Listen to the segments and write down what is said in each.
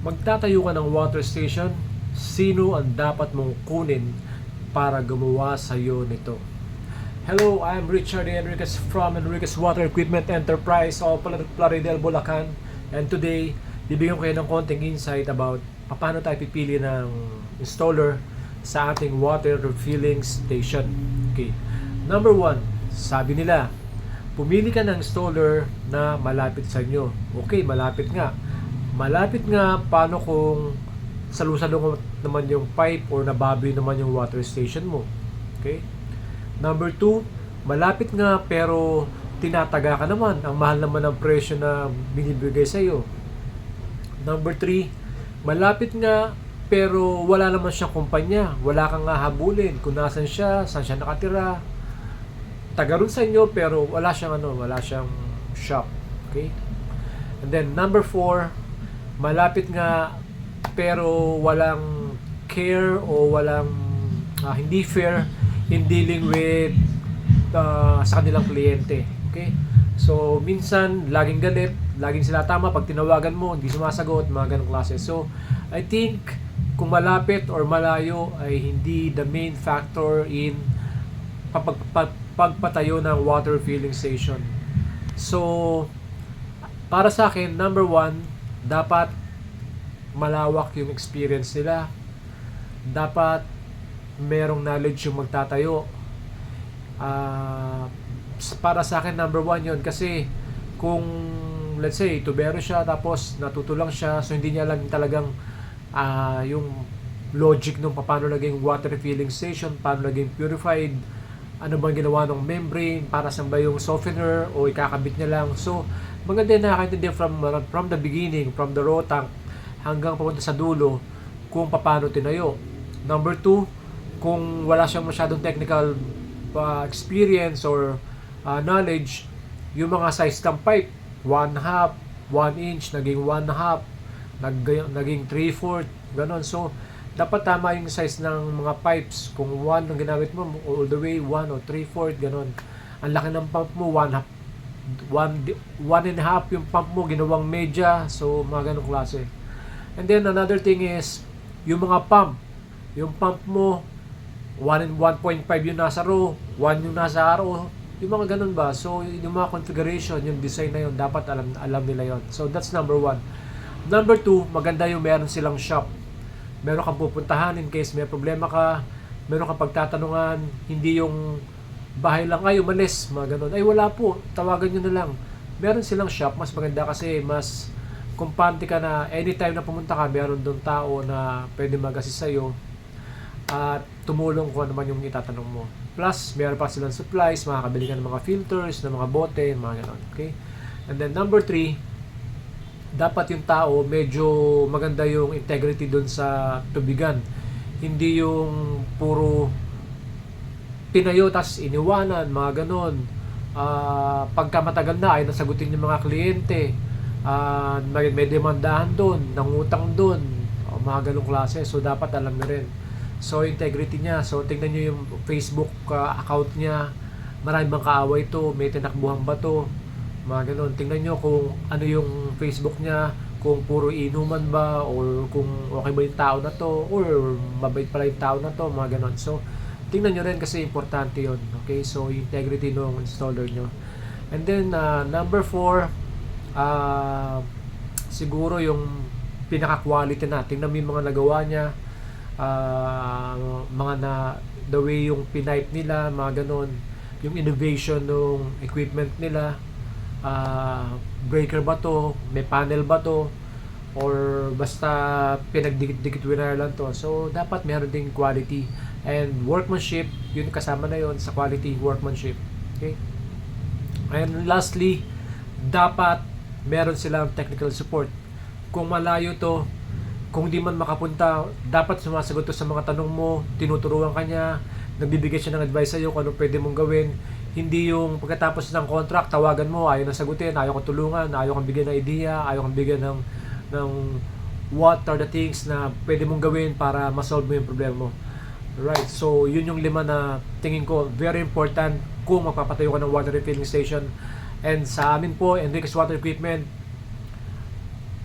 Magtatayo ka ng water station, sino ang dapat mong kunin para gumawa sa iyo nito? Hello, I'm Richard Enriquez from Enriquez Water Equipment Enterprise of Plaridel, Bulacan. And today, bibigyan ko kayo ng konting insight about paano tayo pipili ng installer sa ating water refilling station. Okay. Number one, sabi nila, pumili ka ng installer na malapit sa inyo. Okay, malapit nga. Malapit nga, paano kung salusalong naman yung pipe or nababoy naman yung water station mo? Okay? Number two, malapit nga pero tinataga ka naman. Ang mahal naman ng presyo na binibigay sa iyo. Number three, malapit nga pero wala naman siyang kumpanya. Wala kang nga habulin kung nasan siya, saan siya nakatira. Taga ron sa inyo pero wala siyang ano, wala siyang shop. Okay? And then number four, malapit nga pero walang care o walang ah, hindi fair in dealing with uh, sa kanilang kliyente. Okay? So, minsan, laging galit, laging sila tama pag tinawagan mo, hindi sumasagot, mga ganong klase. So, I think, kung malapit or malayo ay hindi the main factor in pag- pagpatayo ng water filling station. So, para sa akin, number one, dapat malawak yung experience nila. Dapat merong knowledge yung magtatayo. S- para sa akin, number one yon Kasi, kung, let's say, tubero siya, tapos natuto siya, so hindi niya alam talagang ah, yung logic nung paano naging water filling station, paano naging purified, ano bang ginawa ng membrane, para saan ba yung softener, o ikakabit niya lang. So, maganda na nakakaintindi from, from the beginning, from the raw tank, hanggang papunta sa dulo, kung paano tinayo. Number two, kung wala siyang masyadong technical uh, experience or uh, knowledge, yung mga size ng pipe, 1 half, 1 inch, naging 1 half, nag, naging 3 fourth, ganon. So, dapat tama yung size ng mga pipes. Kung 1 ang ginamit mo, all the way 1 o 3 fourth, ganon. Ang laki ng pump mo, 1 half, 1, 1 and a half yung pump mo, ginawang media, so mga ganong klase. And then another thing is, yung mga pump, yung pump mo, 1 and 1.5 yung nasa row, 1 yung nasa RO, yung mga ganun ba? So, yung mga configuration, yung design na yun, dapat alam, alam nila yon So, that's number one. Number two, maganda yung meron silang shop. Meron kang pupuntahan in case may problema ka, meron kang pagtatanungan, hindi yung bahay lang ay umalis, mga ganun. Ay wala po, tawagan nyo na lang. Meron silang shop, mas maganda kasi mas kumpante ka na anytime na pumunta ka, meron doon tao na pwede mag-assist sa'yo at tumulong kung ano man yung itatanong mo. Plus, meron pa silang supplies, makakabili ka ng mga filters, ng mga bote, mga ganon. Okay? And then number three, dapat yung tao medyo maganda yung integrity doon sa tubigan. Hindi yung puro pinayo tas iniwanan, mga ganon. Ah, pagka matagal na ay nasagutin yung mga kliyente. Ah, may, may demandahan doon, nangutang doon, o mga ganong klase. So dapat alam na rin. So integrity niya. So tingnan niyo yung Facebook ah, account niya. Marami bang kaaway to, may tinakbuhan ba to, mga ganun. Tingnan nyo kung ano yung Facebook niya, kung puro inuman ba, or kung okay ba yung tao na to, or mabait pala yung tao na to, mga ganun. So, tingnan nyo rin kasi importante yon Okay, so integrity ng installer nyo. And then, uh, number four, uh, siguro yung pinaka-quality na. Tingnan mo yung mga nagawa niya, uh, mga na, the way yung pinipe nila, mga ganun. Yung innovation ng equipment nila, ah, breaker ba to, may panel ba to, or basta pinagdikit-dikit wire lang to. So, dapat meron ding quality and workmanship, yun kasama na yun sa quality workmanship. Okay? And lastly, dapat meron silang technical support. Kung malayo to, kung di man makapunta, dapat sumasagot to sa mga tanong mo, tinuturuan ka niya, nagbibigay siya ng advice sa'yo kung ano pwede mong gawin. Hindi yung pagkatapos ng contract, tawagan mo, ayaw na sagutin, ayaw kang tulungan, ayaw kang bigyan ng idea, ayaw kang bigyan ng, ng what are the things na pwede mong gawin para masolve mo yung problema mo. Right, so yun yung lima na tingin ko very important kung magpapatayo ka ng water refilling station. And sa amin po, Enriquez Water Equipment,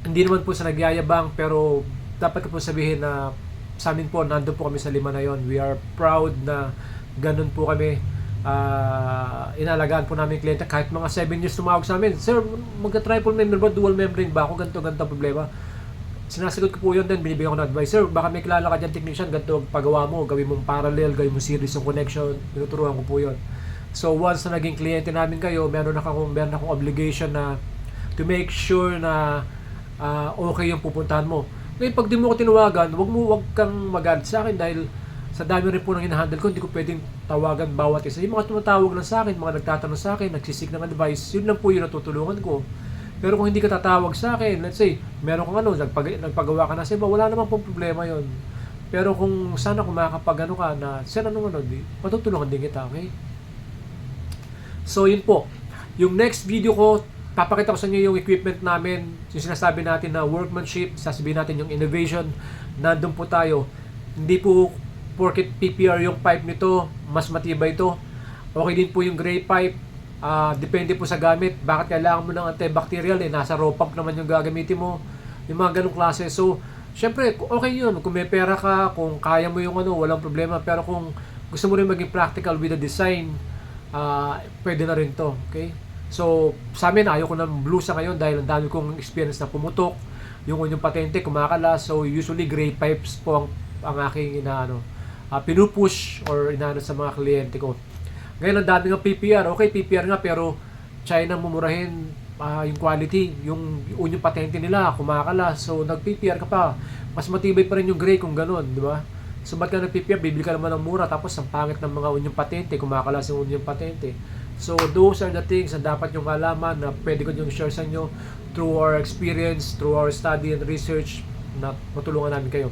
hindi naman po sa nagyayabang pero dapat ko po sabihin na sa amin po nandun po kami sa lima na yon we are proud na ganun po kami. Ah, inalagaan po namin kliyente. Kahit mga 7 years tumawag sa amin sir magka-triple member ba? Dual membrane ba ako? Ganito ang problema sinasagot ko po yun din binibigyan ko ng advice. Sir baka may kilala ka dyan technician ganito ang pagawa mo. Gawin mong parallel gawin mo series ng connection. Tinuturuan ko po yun. So once na naging kliyente namin kayo meron akong meron akong obligation na to make sure na ah, okay yung pupuntahan mo. Ngayon pag di mo ko tinawagan wag mo wag kang magalit sa akin dahil sa dami rin po ng hinahandle ko, hindi ko pwedeng tawagan bawat isa. Yung mga tumatawag lang sa akin, mga nagtatanong sa akin, nagsisig ng advice, yun lang po yung natutulungan ko. Pero kung hindi ka tatawag sa akin, let's say, meron kang ano, nagpag, nagpagawa ka na sa iba, wala naman pong problema yon. Pero kung sana kung makakapag ka na, sir ano ano, di, matutulungan din kita, okay? So yun po. Yung next video ko, papakita ko sa inyo yung equipment namin, yung sinasabi natin na workmanship, sasabihin natin yung innovation, nandun po tayo. Hindi po porket PPR yung pipe nito, mas matibay ito. Okay din po yung gray pipe. Ah, depende po sa gamit. Bakit kailangan mo ng antibacterial eh? Nasa pump naman yung gagamitin mo. Yung mga ganong klase. So, syempre, okay yun. Kung may pera ka, kung kaya mo yung ano, walang problema. Pero kung gusto mo rin maging practical with the design, ah, pwede na rin to. Okay? So, sa amin, ayaw ko ng blusa ngayon dahil ang dami kong experience na pumutok. Yung yung patente, kumakala. So, usually gray pipes po ang, ang aking inaano uh, pinupush or inaano sa mga kliyente ko. Ngayon ang dami ng PPR. Okay, PPR nga pero China mumurahin uh, yung quality, yung yung patente nila kumakala. So nag-PPR ka pa. Mas matibay pa rin yung gray kung ganun, di ba? So ba't ka nag-PPR? Bibili ka naman ng mura tapos ang pangit ng mga unyong patente, kumakala sa unyong patente. So those are the things na dapat yung alaman na pwede ko yung share sa inyo through our experience, through our study and research na matulungan namin kayo.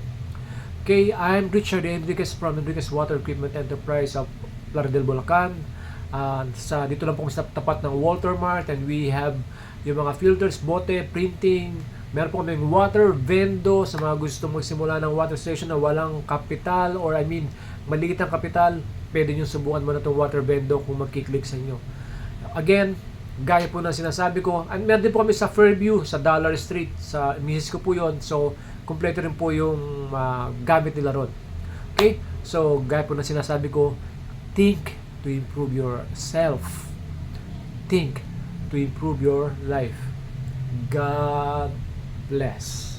Okay, I'm Richard Enriquez from Enriquez Water Equipment Enterprise of Plaridel, Bulacan. Uh, sa dito lang po kami sa tapat ng Walter Mart and we have yung mga filters, bote, printing. Meron po kaming water vendo sa mga gusto magsimula ng water station na walang kapital or I mean maliit ang kapital. Pwede nyo subukan mo na itong water vendo kung magkiklik sa inyo. Again, gaya po ng sinasabi ko, and meron din po kami sa Fairview, sa Dollar Street, sa misis ko po yon So, kompleto rin po yung uh, gamit nila ron. Okay? So, gaya po na sinasabi ko, think to improve yourself. Think to improve your life. God bless.